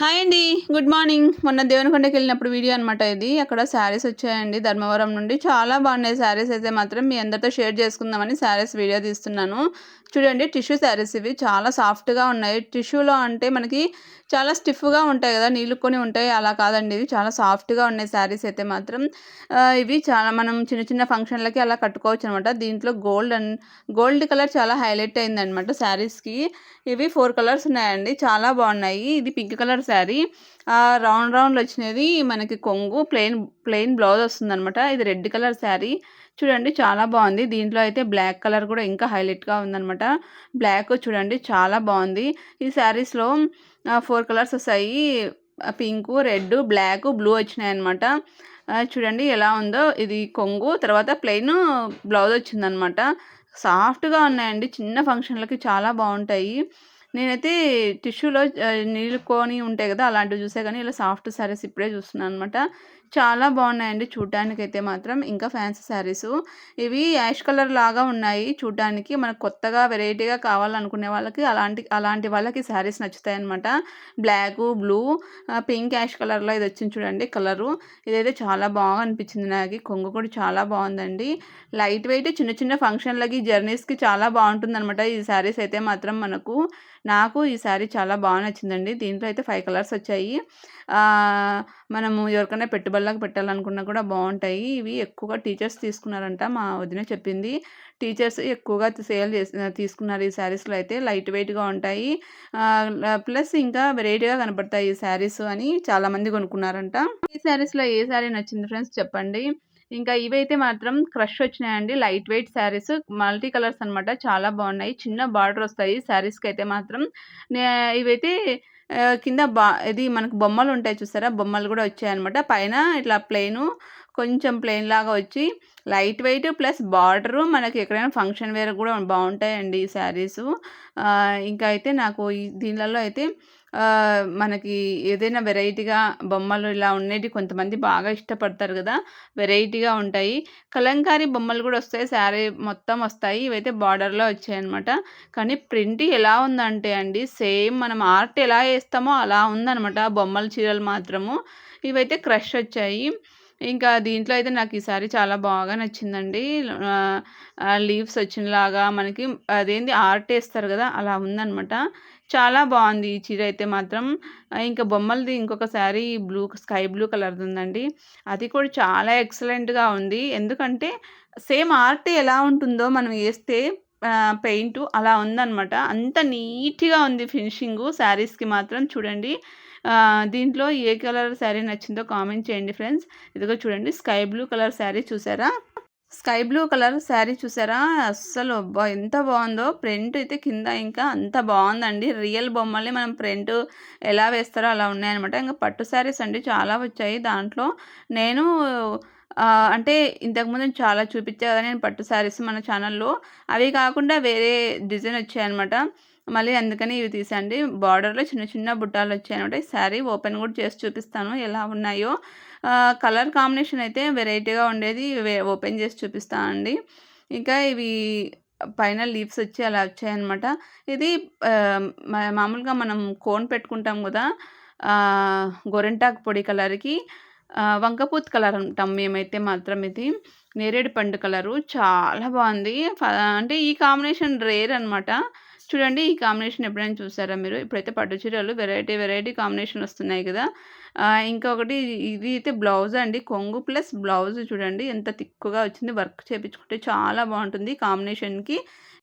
Hi అండి. Good morning మొన్న దేవునికొండకి వెళ్ళినప్పుడు వీడియో అనమాట ఇది. అక్కడ శారీస్ వచ్చాయండి ధర్మవరం నుండి. చాలా బాగున్నాయి శారీస్ అయితే మాత్రం మీ అందరితో షేర్ చేసుకుందామని శారీస్ వీడియో తీస్తున్నాను. చూడండి టిష్యూ శారీస్ ఇవి చాలా సాఫ్ట్గా ఉన్నాయి. టిష్యూలో అంటే మనకి చాలా స్టిఫ్గా ఉంటాయి కదా నీళ్ళుకొని ఉంటాయి. అలా కాదండి. ఇవి చాలా సాఫ్ట్గా ఉన్నాయి శారీస్ అయితే మాత్రం. ఇవి చాలా మనం చిన్న చిన్న ఫంక్షన్లకి అలా కట్టుకోవచ్చు అనమాట దీంట్లో గోల్డ్ అండ్ గోల్డ్ కలర్ చాలా హైలైట్ అయిందనమాట శారీస్కి ఇవి ఫోర్ కలర్స్ ఉన్నాయండి. చాలా బాగున్నాయి. ఇది పింక్ కలర్ శారీ రౌండ్ రౌండ్లు వచ్చినది మనకి కొంగు ప్లెయిన్ ప్లెయిన్ బ్లౌజ్ వస్తుందనమాట ఇది రెడ్ కలర్ శారీ. చూడండి చాలా బాగుంది. దీంట్లో అయితే బ్లాక్ కలర్ కూడా ఇంకా హైలైట్గా ఉందనమాట బ్లాక్ చూడండి చాలా బాగుంది. ఈ శారీస్లో ఫోర్ కలర్స్ వస్తాయి. పింకు రెడ్ బ్లాక్ బ్లూ వచ్చినాయి అనమాట చూడండి ఎలా ఉందో. ఇది కొంగు తర్వాత ప్లెయిన్ బ్లౌజ్ వచ్చిందనమాట సాఫ్ట్గా ఉన్నాయండి. చిన్న ఫంక్షన్లకి చాలా బాగుంటాయి. నేనైతే టిష్యూలో నీళ్ళు కొని ఉంటాయి కదా అలాంటివి చూసే కానీ ఇలా సాఫ్ట్ శారీస్ ఇప్పుడే చూస్తున్నాను అనమాట చాలా బాగున్నాయండి చూడటానికి అయితే మాత్రం. ఇంకా ఫ్యాన్సీ శారీస్. ఇవి యాష్ కలర్ లాగా ఉన్నాయి చూడటానికి మనకు కొత్తగా వెరైటీగా కావాలనుకునే వాళ్ళకి అలాంటి అలాంటి వాళ్ళకి శారీస్ నచ్చుతాయి అనమాట బ్లాక్ బ్లూ పింక్ యాష్ కలర్లో ఇది వచ్చింది చూడండి కలరు. ఇదైతే చాలా బాగా అనిపించింది నాకు. కొంగు కూడా చాలా బాగుందండి. లైట్ వెయిట్ చిన్న చిన్న ఫంక్షన్లకి జర్నీస్కి చాలా బాగుంటుంది అనమాట ఈ శారీస్ అయితే మాత్రం మనకు. నాకు ఈ శారీ చాలా బాగా నచ్చిందండి. దీంట్లో అయితే ఫైవ్ కలర్స్ వచ్చాయి. మనము ఎవరికైనా పెట్టుబడులకు పెట్టాలనుకున్నా కూడా బాగుంటాయి. ఇవి ఎక్కువగా టీచర్స్ తీసుకున్నారంట మా వదిన చెప్పింది. టీచర్స్ ఎక్కువగా సేల్ చేసి తీసుకున్నారు ఈ శారీస్లో అయితే. లైట్ వెయిట్గా ఉంటాయి. ప్లస్ ఇంకా వెరైటీగా కనపడతాయి ఈ శారీస్ అని చాలామంది కొనుక్కున్నారంట. ఈ శారీస్లో ఏ శారీ నచ్చింది ఫ్రెండ్స్ చెప్పండి? ఇంకా ఇవైతే మాత్రం క్రష్ వచ్చినాయండి. Light weight sarees multi colours అనమాట చాలా బాగున్నాయి. చిన్న బార్డర్ వస్తాయి. శారీస్కి అయితే మాత్రం ఇవైతే కింద బా ఇది మనకు బొమ్మలు ఉంటాయి చూసారా? బొమ్మలు కూడా వచ్చాయన్నమాట. పైన ఇట్లా ప్లెయిన్ కొంచెం ప్లెయిన్ లాగా వచ్చి లైట్ వెయిట్ ప్లస్ బార్డరు మనకి ఎక్కడైనా ఫంక్షన్ వేర్ కూడా బాగుంటాయండి ఈ శారీసు. ఇంకా అయితే నాకు దీనిలలో అయితే మనకి ఏదైనా వెరైటీగా బొమ్మలు ఇలా ఉండేవి కొంతమంది బాగా ఇష్టపడతారు కదా. వెరైటీగా ఉంటాయి. కలంకారీ బొమ్మలు కూడా వస్తాయి. శారీ మొత్తం వస్తాయి. ఇవైతే బార్డర్లో వచ్చాయి అనమాట కానీ ప్రింట్ ఎలా ఉందంటే అండి సేమ్ మనం ఆర్ట్ ఎలా వేస్తామో అలా ఉందనమాట బొమ్మల చీరలు మాత్రము. ఇవైతే క్రష్ వచ్చాయి. ఇంకా దీంట్లో అయితే నాకు ఈసారి చాలా బాగా నచ్చిందండి. లీవ్స్ వచ్చినలాగా మనకి అదేంటి ఆర్ట్ వేస్తారు కదా అలా ఉందనమాట చాలా బాగుంది ఈ చీర అయితే మాత్రం. ఇంకా బొమ్మలది ఇంకొక శారీ బ్లూ స్కై బ్లూ కలర్ది ఉందండి. అది కూడా చాలా ఎక్సలెంట్గా ఉంది. ఎందుకంటే సేమ్ ఆర్ట్ ఎలా ఉంటుందో మనం వేస్తే పెయింట్ అలా ఉందన్నమాట. అంత నీట్గా ఉంది ఫినిషింగు శారీస్కి మాత్రం చూడండి. దీంట్లో ఏ కలర్ శారీ నచ్చిందో కామెంట్ చేయండి ఫ్రెండ్స్. ఇదిగో చూడండి స్కై బ్లూ కలర్ శారీ చూసారా? స్కై బ్లూ కలర్ శారీ చూసారా? అస్సలు ఎంత బాగుందో. ప్రింట్ అయితే కింద ఇంకా అంత బాగుందండి. రియల్ బొమ్మల్ని మనం ప్రింట్ ఎలా వేస్తారో అలా ఉన్నాయన్నమాట. ఇంకా పట్టు శారీస్ అండి చాలా వచ్చాయి దాంట్లో. నేను అంటే ఇంతకుముందు చాలా చూపించా కదా నేను పట్టు శారీస్ మన ఛానల్లో. అవి కాకుండా వేరే డిజైన్ వచ్చాయన్నమాట. మళ్ళీ అందుకని ఇవి తీసండి బార్డర్లో చిన్న చిన్న బుట్టాలు వచ్చాయన్నమాట. ఈ శారీ ఓపెన్ కూడా చేసి చూపిస్తాను ఎలా ఉన్నాయో. కలర్ కాంబినేషన్ అయితే వెరైటీగా ఉండేది. ఓపెన్ చేసి చూపిస్తానండి. ఇంకా ఇవి పైన లీవ్స్ వచ్చి అలా వచ్చాయన్నమాట. ఇది మామూలుగా మనం కోన్ పెట్టుకుంటాం కదా గొరెంటాకు పొడి కలర్కి. వంకపూత్ కలర్ అంటాం మేమైతే మాత్రం ఇది. నేరేడు పండు కలరు. చాలా బాగుంది. అంటే ఈ కాంబినేషన్ రేర్ అనమాట చూడండి ఈ కాంబినేషన్ ఎప్పుడైనా చూసారా మీరు? ఇప్పుడైతే పట్టు చీరలు వెరైటీ వెరైటీ కాంబినేషన్ వస్తున్నాయి కదా. ఇంకొకటి ఇది అయితే బ్లౌజ్ అండి. కొంగు ప్లస్ బ్లౌజ్ చూడండి. ఎంత తిక్కుగా వచ్చింది. వర్క్ చేయించుకుంటే చాలా బాగుంటుంది కాంబినేషన్కి.